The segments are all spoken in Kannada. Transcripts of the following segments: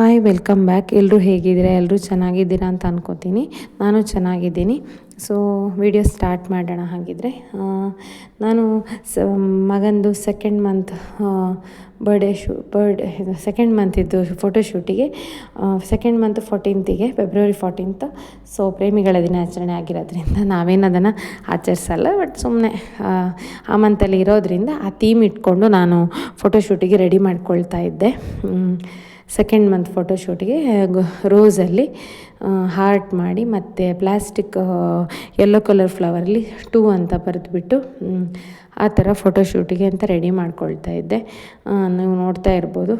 Hi, welcome back. ಎಲ್ಲರೂ ಹೇಗಿದ್ದೀರಾ? ಎಲ್ಲರೂ ಚೆನ್ನಾಗಿದ್ದೀರಾ ಅಂತ ಅನ್ಕೋತೀನಿ. ನಾನು ಚೆನ್ನಾಗಿದ್ದೀನಿ. ಸೊ ವಿಡಿಯೋ ಸ್ಟಾರ್ಟ್ ಮಾಡೋಣ ಹಾಗಿದ್ರೆ. ನಾನು ಸ, ಮಗಂದು second month birthday shoot birthday month second ಮಂತಿದ್ದು ಫೋಟೋಶೂಟಿಗೆ ಸೆಕೆಂಡ್ ಮಂತ್ ಫೋರ್ಟೀನ್ತಿಗೆ ಫೆಬ್ರವರಿ ಫೋರ್ಟೀನ್ತ್ ಸೊ ಪ್ರೇಮಿಗಳ ದಿನಾಚರಣೆ ಆಗಿರೋದ್ರಿಂದ ನಾವೇನು ಅದನ್ನು ಆಚರಿಸಲ್ಲ ಬಟ್ ಸುಮ್ಮನೆ ಆ ಮಂತಲ್ಲಿ ಇರೋದ್ರಿಂದ ಆ ಥೀಮ್ ಇಟ್ಕೊಂಡು ನಾನು ಫೋಟೋಶೂಟಿಗೆ ರೆಡಿ ಮಾಡ್ಕೊಳ್ತಾ ಇದ್ದೆ. ಸೆಕೆಂಡ್ ಮಂತ್ ಫೋಟೋಶೂಟ್ಗೆ ರೋಸಲ್ಲಿ ಹಾರ್ಟ್ ಮಾಡಿ ಮತ್ತು ಪ್ಲಾಸ್ಟಿಕ್ ಯೆಲ್ಲೋ ಕಲರ್ ಫ್ಲವರಲ್ಲಿ ಟೂ ಅಂತ ಬರೆದುಬಿಟ್ಟು ಆ ಥರ ಫೋಟೋಶೂಟಿಗೆ ಅಂತ ರೆಡಿ ಮಾಡ್ಕೊಳ್ತಾ ಇದ್ದೆ. ನೀವು ನೋಡ್ತಾ ಇರ್ಬೋದು.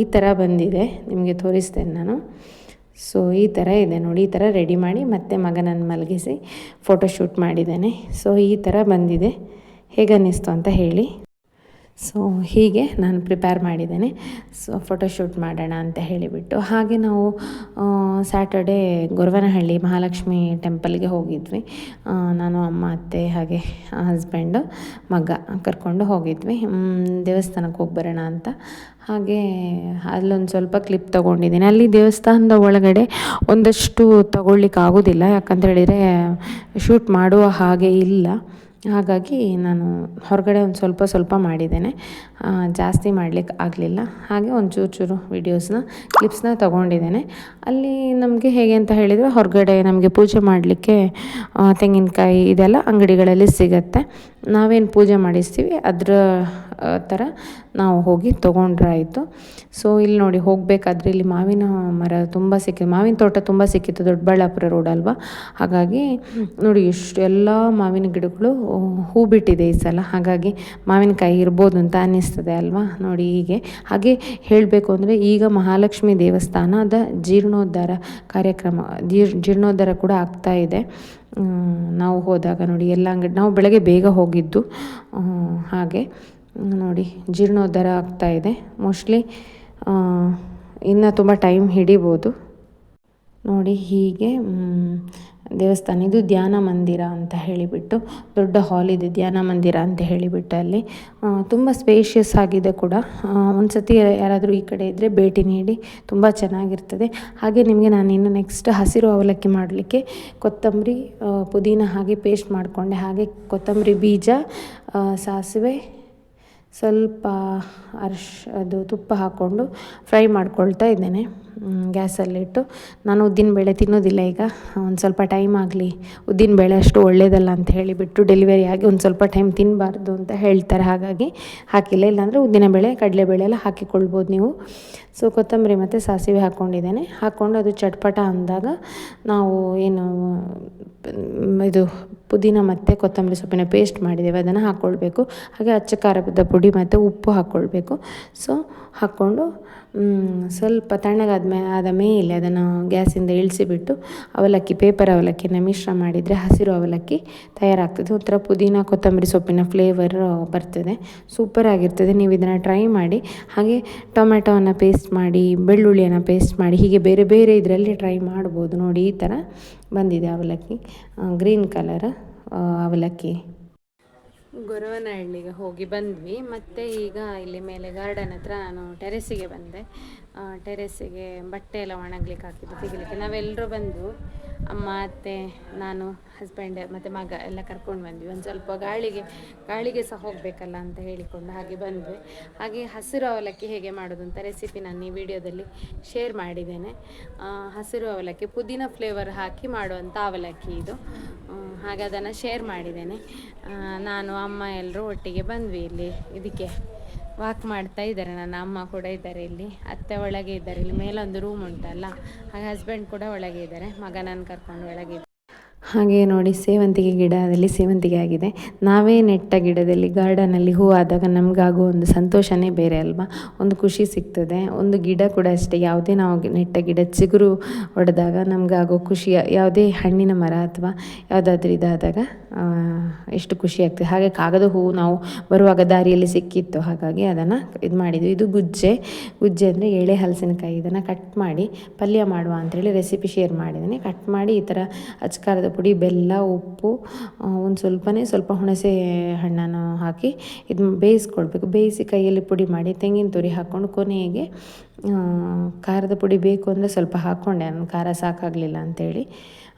ಈ ಥರ ಬಂದಿದೆ. ನಿಮಗೆ ತೋರಿಸ್ತೇನೆ ನಾನು. ಸೊ ಈ ಥರ ಇದೆ ನೋಡಿ, ಈ ಥರ ರೆಡಿ ಮಾಡಿ ಮತ್ತೆ ಮಗನನ್ನು ಮಲಗಿಸಿ ಫೋಟೋಶೂಟ್ ಮಾಡಿದ್ದೇನೆ. ಸೊ ಈ ಥರ ಬಂದಿದೆ. ಹೇಗನ್ನಿಸ್ತು ಅಂತ ಹೇಳಿ. ಸೊ ಹೀಗೆ ನಾನು ಪ್ರಿಪೇರ್ ಮಾಡಿದ್ದೇನೆ. ಸೊ ಫೋಟೋಶೂಟ್ ಮಾಡೋಣ ಅಂತ ಹೇಳಿಬಿಟ್ಟು. ಹಾಗೆ ನಾವು ಸ್ಯಾಟರ್ಡೇ ಗೊರವನಹಳ್ಳಿ ಮಹಾಲಕ್ಷ್ಮಿ ಟೆಂಪಲ್ಗೆ ಹೋಗಿದ್ವಿ. ನಾನು, ಅಮ್ಮ, ಅತ್ತೆ, ಹಾಗೆ ಹಸ್ಬೆಂಡು ಮಗ ಕರ್ಕೊಂಡು ಹೋಗಿದ್ವಿ. ದೇವಸ್ಥಾನಕ್ಕೆ ಹೋಗಿ ಬರೋಣ ಅಂತ. ಹಾಗೆ ಅಲ್ಲೊಂದು ಸ್ವಲ್ಪ ಕ್ಲಿಪ್ ತೊಗೊಂಡಿದ್ದೀನಿ. ಅಲ್ಲಿ ದೇವಸ್ಥಾನದ ಒಳಗಡೆ ಒಂದಷ್ಟು ತಗೊಳ್ಲಿಕ್ಕೆ ಆಗೋದಿಲ್ಲ ಯಾಕಂತ ಹೇಳಿದರೆ ಶೂಟ್ ಮಾಡುವ ಹಾಗೆ ಇಲ್ಲ. ಹಾಗಾಗಿ ನಾನು ಹೊರಗಡೆ ಒಂದು ಸ್ವಲ್ಪ ಸ್ವಲ್ಪ ಮಾಡಿದ್ದೇನೆ. ಜಾಸ್ತಿ ಮಾಡಲಿಕ್ಕೆ ಆಗಲಿಲ್ಲ. ಹಾಗೆ ಒಂದು ಚೂರು ಚೂರು ವೀಡಿಯೋಸ್ನ ಕ್ಲಿಪ್ಸ್ನ ತೊಗೊಂಡಿದ್ದೇನೆ. ಅಲ್ಲಿ ನಮಗೆ ಹೇಗೆ ಅಂತ ಹೇಳಿದರೆ ಹೊರಗಡೆ ನಮಗೆ ಪೂಜೆ ಮಾಡಲಿಕ್ಕೆ ತೆಂಗಿನಕಾಯಿ ಇದೆಲ್ಲ ಅಂಗಡಿಗಳಲ್ಲಿ ಸಿಗತ್ತೆ. ನಾವೇನು ಪೂಜೆ ಮಾಡಿಸ್ತೀವಿ, ಅದರ ಥರ ನಾವು ಹೋಗಿ ತೊಗೊಂಡ್ರಾಯಿತು ಸೊ ಇಲ್ಲಿ ನೋಡಿ ಹೋಗಬೇಕಾದ್ರೆ ಇಲ್ಲಿ ಮಾವಿನ ಮರ ತುಂಬ ಸಿಕ್ಕಿತ್ತು ಮಾವಿನ ತೋಟ ತುಂಬ ಸಿಕ್ಕಿತ್ತು, ದೊಡ್ಡಬಳ್ಳಾಪುರ ರೋಡ್ ಅಲ್ವಾ? ಹಾಗಾಗಿ ನೋಡಿ ಎಷ್ಟು ಎಲ್ಲ ಮಾವಿನ ಗಿಡಗಳು ಹೂ ಬಿಟ್ಟಿದೆ ಈ ಸಲ. ಹಾಗಾಗಿ ಮಾವಿನಕಾಯಿ ಇರ್ಬೋದು ಅಂತ ಅನ್ನಿಸ್ತದೆ ಅಲ್ವಾ? ನೋಡಿ ಹೀಗೆ. ಹಾಗೆ ಹೇಳಬೇಕು ಅಂದರೆ ಈಗ ಮಹಾಲಕ್ಷ್ಮಿ ದೇವಸ್ಥಾನದ ಜೀರ್ಣೋದ್ಧಾರ ಕಾರ್ಯಕ್ರಮ, ಜೀರ್, ಜೀರ್ಣೋದ್ಧಾರ ಕೂಡ ಆಗ್ತಾ ಇದೆ. ನಾವು ಹೋದಾಗ ನೋಡಿ ಎಲ್ಲ ಅಂಗಡಿ, ನಾವು ಬೆಳಗ್ಗೆ ಬೇಗ ಹೋಗಿದ್ದು. ಹಾಗೆ. ನೋಡಿ, ಜೀರ್ಣೋದ್ಧಾರ ಆಗ್ತಾ ಇದೆ. ಮೋಸ್ಟ್ಲಿ ಇನ್ನು ತುಂಬ ಟೈಮ್ ಹಿಡಿಬೋದು. ನೋಡಿ, ಹೀಗೆ ದೇವಸ್ಥಾನ, ಇದು ಧ್ಯಾನ ಮಂದಿರ ಅಂತ ಹೇಳಿಬಿಟ್ಟು, ದೊಡ್ಡ ಹಾಲ್ ಇದೆ, ಧ್ಯಾನ ಮಂದಿರ ಅಂತ ಹೇಳಿಬಿಟ್ಟು ಅಲ್ಲಿ. ತುಂಬ ಸ್ಪೇಷಿಯಸ್ ಆಗಿದೆ ಕೂಡ. ಒಂದು ಸತಿ ಯಾರಾದರೂ ಈ ಕಡೆ ಇದ್ದರೆ ಭೇಟಿ ನೀಡಿ, ತುಂಬ ಚೆನ್ನಾಗಿರ್ತದೆ. ಹಾಗೆ ನಿಮಗೆ ನಾನು ಇನ್ನು ನೆಕ್ಸ್ಟ್ ಹಸಿರು ಅವಲಕ್ಕಿ ಮಾಡಲಿಕ್ಕೆ ಕೊತ್ತಂಬರಿ ಪುದೀನ ಹಾಗೆ ಪೇಸ್ಟ್ ಮಾಡಿಕೊಂಡೆ. ಹಾಗೆ ಕೊತ್ತಂಬರಿ ಬೀಜ ಸಾಸಿವೆ ಸ್ವಲ್ಪ ಅರ್ಶ್, ಅದು ತುಪ್ಪ ಹಾಕ್ಕೊಂಡು ಫ್ರೈ ಮಾಡ್ಕೊಳ್ತಾ ಇದ್ದೇನೆ ಗ್ಯಾಸಲ್ಲಿಟ್ಟು ನಾನು ಉದ್ದಿನಬೇಳೆ ತಿನ್ನೋದಿಲ್ಲ ಈಗ, ಒಂದು ಸ್ವಲ್ಪ ಟೈಮ್ ಆಗಲಿ. ಉದ್ದಿನಬೇಳೆ ಅಷ್ಟು ಒಳ್ಳೇದಲ್ಲ ಅಂತ ಹೇಳಿಬಿಟ್ಟು ಡೆಲಿವರಿ ಆಗಿ ಒಂದು ಸ್ವಲ್ಪ ಟೈಮ್ ತಿನ್ನಬಾರ್ದು ಅಂತ ಹೇಳ್ತಾರೆ, ಹಾಗಾಗಿ ಹಾಕಿಲ್ಲ. ಇಲ್ಲಾಂದರೆ ಉದ್ದಿನಬೇಳೆ ಕಡಲೆಬೇಳೆ ಎಲ್ಲ ಹಾಕಿಕೊಳ್ಬೋದು ನೀವು. ಸೊ, ಕೊತ್ತಂಬರಿ ಮತ್ತು ಸಾಸಿವೆ ಹಾಕ್ಕೊಂಡಿದ್ದೇನೆ ಹಾಕ್ಕೊಂಡು ಅದು ಚಟ್ಪಟ ಅಂದಾಗ ನಾವು ಏನು, ಇದು ಪುದೀನ ಮತ್ತು ಕೊತ್ತಂಬರಿ ಸೊಪ್ಪಿನ ಪೇಸ್ಟ್ ಮಾಡಿದ್ದೇವೆ, ಅದನ್ನು ಹಾಕ್ಕೊಳ್ಬೇಕು ಹಾಗೆ ಅಚ್ಚ ಖಾರದ ಪುಡಿ ಮತ್ತು ಉಪ್ಪು ಹಾಕ್ಕೊಳ್ಬೇಕು. ಸೊ ಹಾಕ್ಕೊಂಡು ಸ್ವಲ್ಪ ತಣ್ಣಗಾದ ಮೇ ಆದ ಮೇಲೆ ಅದನ್ನು ಗ್ಯಾಸಿಂದ ಇಳಿಸಿಬಿಟ್ಟು ಅವಲಕ್ಕಿ ಪೇಪರ್ ಅವಲಕ್ಕಿನ ಮಿಶ್ರ ಮಾಡಿದರೆ ಹಸಿರು ಅವಲಕ್ಕಿ ತಯಾರಾಗ್ತದೆ. ಒಂಥರ ಪುದೀನ, ಕೊತ್ತಂಬರಿ ಸೊಪ್ಪಿನ ಫ್ಲೇವರ್ ಬರ್ತದೆ. ಸೂಪರ್ ಆಗಿರ್ತದೆ. ನೀವು ಇದನ್ನು ಟ್ರೈ ಮಾಡಿ, ಹಾಗೆ ಟೊಮೆಟೊವನ್ನು ಪೇಸ್ಟ್ ಮಾಡಿ, ಬೆಳ್ಳುಳ್ಳಿಯನ್ನು ಪೇಸ್ಟ್ ಮಾಡಿ, ಹೀಗೆ ಬೇರೆ ಬೇರೆ ಇದರಲ್ಲಿ ಟ್ರೈ ಮಾಡ್ಬೋದು. ನೋಡಿ, ಈ ಥರ ಬಂದಿದೆ ಅವಲಕ್ಕಿ ಗ್ರೀನ್ ಕಲರ್ ಅವಲಕ್ಕಿ. ಗೊರವನಹಳ್ಳಿಗೆ ಹೋಗಿ ಬಂದ್ವಿ. ಮತ್ತು ಈಗ ಇಲ್ಲಿ ಮೇಲೆ ಗಾರ್ಡನ್ ಹತ್ರ ನಾನು ಟೆರೆಸಿಗೆ ಬಂದೆ. ಟೆರೆಸಿಗೆ ಬಟ್ಟೆ ಎಲ್ಲ ಒಣಗ್ಲಿಕ್ಕೆ ಹಾಕಿದ್ದು, ತೆಗಿಲಿಕ್ಕೆ. ನಾವೆಲ್ಲರೂ ಬಂದು ಅಮ್ಮ, ಅತ್ತೆ, ನಾನು ಹಸ್ಬೆಂಡ್ ಮತ್ತು ಮಗ ಎಲ್ಲ ಕರ್ಕೊಂಡು ಬಂದ್ವಿ. ಒಂದು ಸ್ವಲ್ಪ ಗಾಳಿಗೆ ಗಾಳಿಗೆ ಸಹ ಹೋಗಬೇಕಲ್ಲ ಅಂತ ಹೇಳಿಕೊಂಡು ಹಾಗೆ ಬಂದ್ವಿ. ಹಾಗೆ ಹಸಿರು ಅವಲಕ್ಕಿ ಹೇಗೆ ಮಾಡೋದು ಅಂತ ರೆಸಿಪಿ ನಾನು ಈ ವಿಡಿಯೋದಲ್ಲಿ ಶೇರ್ ಮಾಡಿದ್ದೇನೆ. ಹಸಿರು ಅವಲಕ್ಕಿ, ಪುದೀನ ಫ್ಲೇವರ್ ಹಾಕಿ ಮಾಡುವಂಥ ಅವಲಕ್ಕಿ ಇದು. ಹಾಗೆ ಅದನ್ನು ಶೇರ್ ಮಾಡಿದ್ದೇನೆ. ನಾನು, ಅಮ್ಮ ಎಲ್ಲರೂ ಒಟ್ಟಿಗೆ ಬಂದ್ವಿ ಇಲ್ಲಿ ಇದಕ್ಕೆ. ವಾಕ್ ಮಾಡ್ತಾ ಇದ್ದಾರೆ. ನನ್ನ ಅಮ್ಮ ಕೂಡ ಇದ್ದಾರೆ ಇಲ್ಲಿ. ಅತ್ತೆ ಒಳಗೆ ಇದ್ದಾರೆ. ಇಲ್ಲಿ ಮೇಲೊಂದು ರೂಮ್ ಉಂಟಲ್ಲ. ಹಾಗೆ ಹಸ್ಬೆಂಡ್ ಕೂಡ ಒಳಗೆ ಇದ್ದಾರೆ. ಮಗನನ್ನು ಕರ್ಕೊಂಡು ಒಳಗೆ. ಹಾಗೆ ನೋಡಿ ಸೇವಂತಿಗೆ ಗಿಡದಲ್ಲಿ ಸೇವಂತಿಗೆ ಆಗಿದೆ. ನಾವೇ ನೆಟ್ಟ ಗಿಡದಲ್ಲಿ ಗಾರ್ಡನಲ್ಲಿ ಹೂ ಆದಾಗ ನಮಗಾಗೋ ಒಂದು ಸಂತೋಷನೇ ಬೇರೆ ಅಲ್ವಾ? ಒಂದು ಖುಷಿ ಸಿಗ್ತದೆ. ಒಂದು ಗಿಡ ಕೂಡ ಅಷ್ಟೇ. ಯಾವುದೇ ನಾವು ನೆಟ್ಟ ಗಿಡ ಚಿಗುರು ಹೊಡೆದಾಗ ನಮಗಾಗೋ ಖುಷಿ ಯಾವುದೇ ಹಣ್ಣಿನ ಮರ ಅಥವಾ ಯಾವುದಾದ್ರೂ ಇದಾದಾಗ ಎಷ್ಟು ಖುಷಿ ಆಗ್ತದೆ. ಹಾಗೆ ಕಾಗದ ಹೂವು ನಾವು ಬರುವಾಗ ದಾರಿಯಲ್ಲಿ ಸಿಕ್ಕಿತ್ತು. ಹಾಗಾಗಿ ಅದನ್ನು ಇದು ಮಾಡಿದ್ವಿ. ಇದು ಗುಜ್ಜೆ. ಗುಜ್ಜೆ ಅಂದರೆ ಎಳೆ ಹಲಸಿನಕಾಯಿ. ಇದನ್ನು ಕಟ್ ಮಾಡಿ ಪಲ್ಯ ಮಾಡುವ ಅಂಥೇಳಿ ರೆಸಿಪಿ ಶೇರ್ ಮಾಡಿದ್ದೀನಿ. ಕಟ್ ಮಾಡಿ ಈ ಥರ ಅಚ್ಕಾರದ ಖಾರದ ಪುಡಿ ಬೆಲ್ಲ ಉಪ್ಪು ಒಂದು ಸ್ವಲ್ಪನೇ ಸ್ವಲ್ಪ ಹುಣಸೆ ಹಣ್ಣನ್ನು ಹಾಕಿ ಇದು ಬೇಯಿಸ್ಕೊಳ್ಬೇಕು. ಬೇಯಿಸಿ ಕೈಯಲ್ಲಿ ಪುಡಿ ಮಾಡಿ ತೆಂಗಿನ ತುರಿ ಹಾಕ್ಕೊಂಡು ಕೊನೆಗೆ ಖಾರದ ಪುಡಿ ಬೇಕು ಅಂದರೆ ಸ್ವಲ್ಪ ಹಾಕ್ಕೊಂಡೆ. ನಾನು ಖಾರ ಸಾಕಾಗಲಿಲ್ಲ ಅಂತೇಳಿ.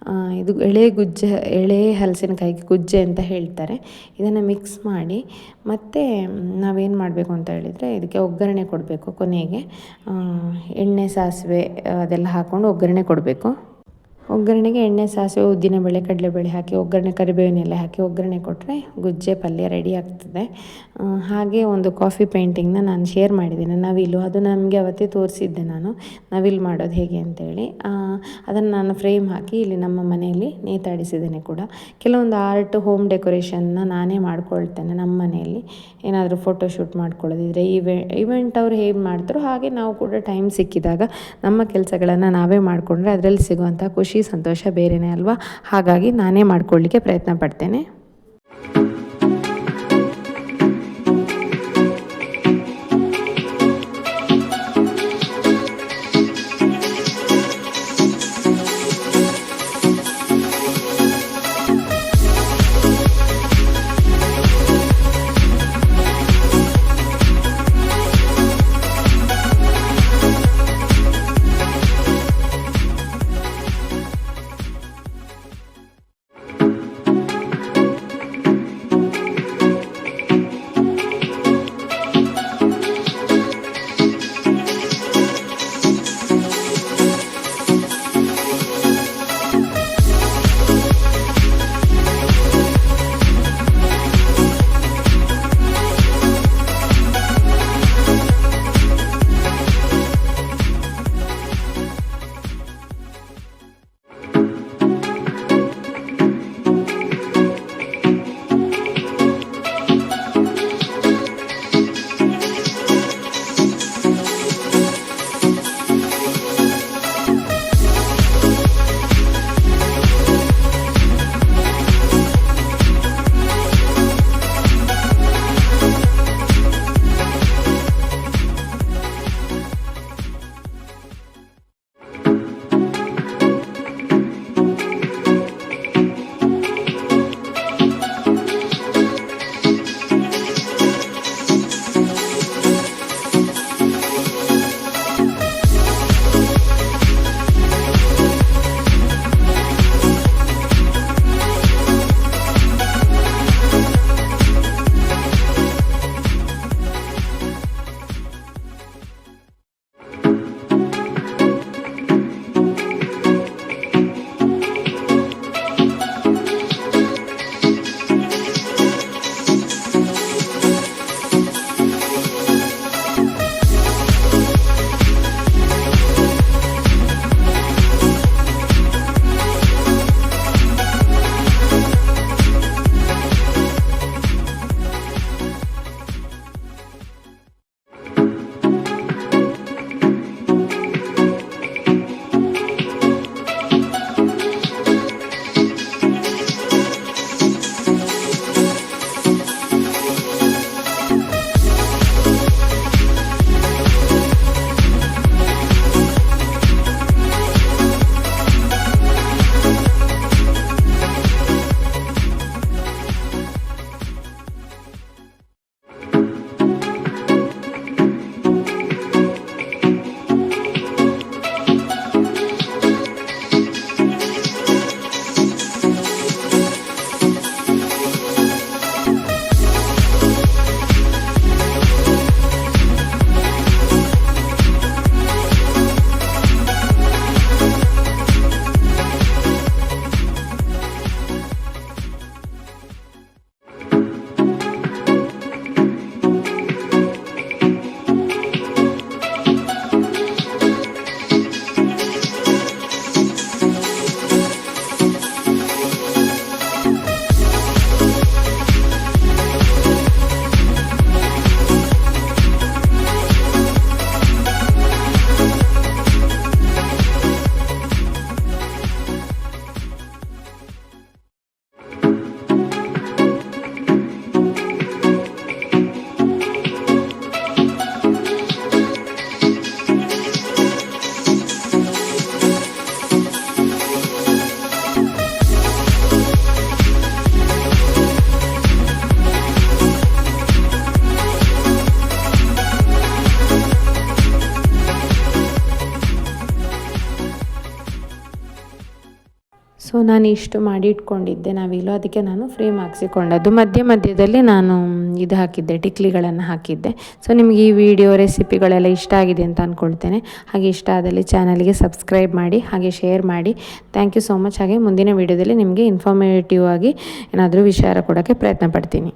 ಆ, ಇದು ಎಳೆ ಗುಜ್ಜೆ ಎಳೆ ಹಲಸಿನಕಾಯಿಗೆ ಗುಜ್ಜೆ ಅಂತ ಹೇಳ್ತಾರೆ. ಇದನ್ನು ಮಿಕ್ಸ್ ಮಾಡಿ ಮತ್ತು ನಾವೇನು ಮಾಡಬೇಕು ಅಂತ ಹೇಳಿದರೆ ಇದಕ್ಕೆ ಒಗ್ಗರಣೆ ಕೊಡಬೇಕು ಕೊನೆಗೆ. ಎಣ್ಣೆ ಸಾಸಿವೆ ಅದೆಲ್ಲ ಹಾಕ್ಕೊಂಡು ಒಗ್ಗರಣೆ ಕೊಡಬೇಕು. ಒಗ್ಗರಣೆಗೆ ಎಣ್ಣೆ, ಸಾಸಿವೆ ಉದ್ದಿನಬೇಳೆ ಕಡಲೆಬೇಳೆ ಹಾಕಿ, ಒಗ್ಗರಣೆ, ಕರಿಬೇವಿನ ಎಲೆ ಹಾಕಿ ಒಗ್ಗರಣೆ ಕೊಟ್ಟರೆ ಗುಜ್ಜೆ ಪಲ್ಯ ರೆಡಿ ಆಗ್ತದೆ. ಹಾಗೆ ಒಂದು ಕಾಫಿ ಪೇಂಟಿಂಗ್ನ ನಾನು ಶೇರ್ ಮಾಡಿದ್ದೀನಿ. ನವಿಲು ಅದು ನಮಗೆ ಅವತ್ತೇ ತೋರಿಸಿದ್ದೆ ನಾನು. ನವಿಲು ಮಾಡೋದು ಹೇಗೆ ಅಂತೇಳಿ. ಅದನ್ನು ನಾನು ಫ್ರೇಮ್ ಹಾಕಿ ಇಲ್ಲಿ ನಮ್ಮ ಮನೆಯಲ್ಲಿ ನೇತಾಡಿಸಿದ್ದೇನೆ ಕೂಡ. ಕೆಲವೊಂದು ಆರ್ಟ್ ಹೋಮ್ ಡೆಕೋರೇಷನ್ನ ನಾನೇ ಮಾಡ್ಕೊಳ್ತೇನೆ ನಮ್ಮ ಮನೆಯಲ್ಲಿ. ಏನಾದರೂ ಫೋಟೋಶೂಟ್ ಮಾಡ್ಕೊಳ್ಳೋದಿದ್ರೆ ಇವೆ ಇವೆಂಟ್ ಅವ್ರು ಹೇಗೆ ಮಾಡ್ತಾರೋ ಹಾಗೆ ನಾವು ಕೂಡ ಟೈಮ್ ಸಿಕ್ಕಿದಾಗ ನಮ್ಮ ಕೆಲಸಗಳನ್ನು ನಾವೇ ಮಾಡಿಕೊಂಡ್ರೆ ಅದರಲ್ಲಿ ಸಿಗುವಂಥ ಖುಷಿ ಸಂತೋಷ ಬೇರೆಯೇ ಅಲ್ವಾ? ಹಾಗಾಗಿ ನಾನೇ ಮಾಡ್ಕೊಳ್ಳಿಕ್ಕೆ ಪ್ರಯತ್ನ ಪಡ್ತೇನೆ. ನಾನು ಇಷ್ಟು ಮಾಡಿ ಇಟ್ಕೊಂಡಿದ್ದೆ ನಾವಿಲ್ಲೋ ಅದಕ್ಕೆ ನಾನು ಫ್ರೇಮ್ ಹಾಕ್ಸಿಕೊಂಡದ್ದು. ಮಧ್ಯ ಮಧ್ಯದಲ್ಲಿ ನಾನು ಇದು ಹಾಕಿದ್ದೆ, ಟಿಕ್ಲಿಗಳನ್ನು ಹಾಕಿದ್ದೆ. ಸೊ ನಿಮಗೆ ಈ ವಿಡಿಯೋ ರೆಸಿಪಿಗಳೆಲ್ಲ ಇಷ್ಟ ಆಗಿದೆ ಅಂತ ಅಂದ್ಕೊಳ್ತೇನೆ ಹಾಗೆ ಇಷ್ಟ ಆದಲ್ಲಿ ಚಾನಲ್ಗೆ ಸಬ್ಸ್ಕ್ರೈಬ್ ಮಾಡಿ, ಹಾಗೆ ಶೇರ್ ಮಾಡಿ. ಥ್ಯಾಂಕ್ ಯು ಸೋ ಮಚ್ ಹಾಗೆ ಮುಂದಿನ ವಿಡಿಯೋದಲ್ಲಿ ನಿಮಗೆ ಇನ್ಫಾರ್ಮೇಟಿವ್ ಆಗಿ ಏನಾದರೂ ವಿಚಾರ ಕೊಡೋಕ್ಕೆ ಪ್ರಯತ್ನ ಪಡ್ತೀನಿ.